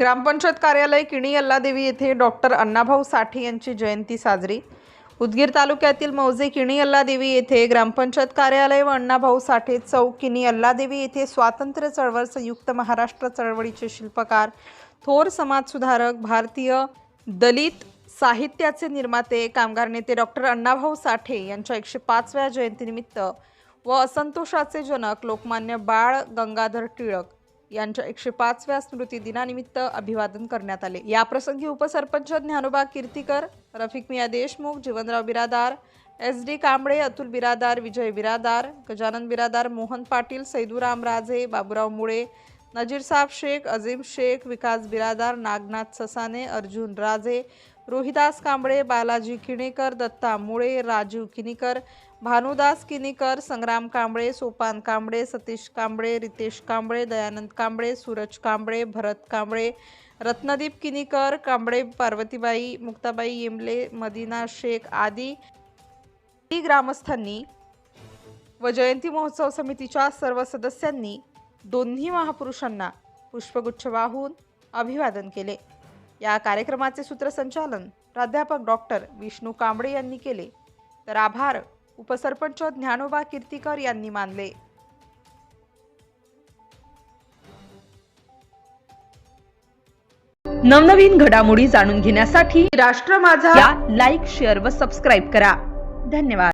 ग्रामपंचायत कार्यालय किणी अल्लादेवी येथे डॉक्टर अण्णाभाऊ साठे यांची जयंती साजरी. उदगीर तालुक्यातील मौजे किणी अल्लादेवी येथे ग्रामपंचायत कार्यालय व अण्णाभाऊ साठे चौक किणी अल्लादेवी येथे स्वातंत्र्य चळवळ संयुक्त महाराष्ट्र चळवळीचे शिल्पकार थोर समाजसुधारक भारतीय दलित साहित्याचे निर्माते कामगार नेते डॉक्टर अण्णाभाऊ साठे यांच्या एकशे पाचव्या जयंतीनिमित्त व असंतोषाचे जनक लोकमान्य बाळ गंगाधर टिळक यांच्या एकशे पाचव्या स्मृती दिनानिमित्त अभिवादन करण्यात आले. याप्रसंगी उपसरपंच ज्ञानोबा कीर्तीकर रफिक मिया देशमुख जीवनराव बिरादार एस डी कांबळे अतुल बिरादार विजय बिरादार गजानन बिरादार मोहन पाटील सैदूराम राजे बाबुराव मुळे नजीर साहब शेख अजीम शेख विकास बिरादार नागनाथ ससाने अर्जुन राजे रोहिदास कांबळे बालाजी किणेकर दत्ता मुळे राजीव किनीकर भानुदास किनीकर संग्राम कांबळे सोपान कांबळे सतीश कांबळे रितेश कांबळे दयानंद कांबळे सूरज कांबळे भरत कांबळे रत्नदीप किनीकर कांबळे पार्वतीबाई मुक्ताबाई येमले मदिना शेख आदी आदी ग्रामस्थांनी व जयंती महोत्सव समितीच्या सर्व सदस्यांनी दोन्ही महापुरुषांना पुष्पगुच्छ वाहून अभिवादन केले. या कार्यक्रमाचे सूत्रसंचालन प्राध्यापक डॉक्टर विष्णू कांबळे यांनी केले. तर आभार उपसरपंच ज्ञानोबा कीर्तीकर यांनी मानले. नवनवीन घडामोडी जाणून घेण्यासाठी राष्ट्र माझा. या लाईक शेअर व सबस्क्राईब करा. धन्यवाद.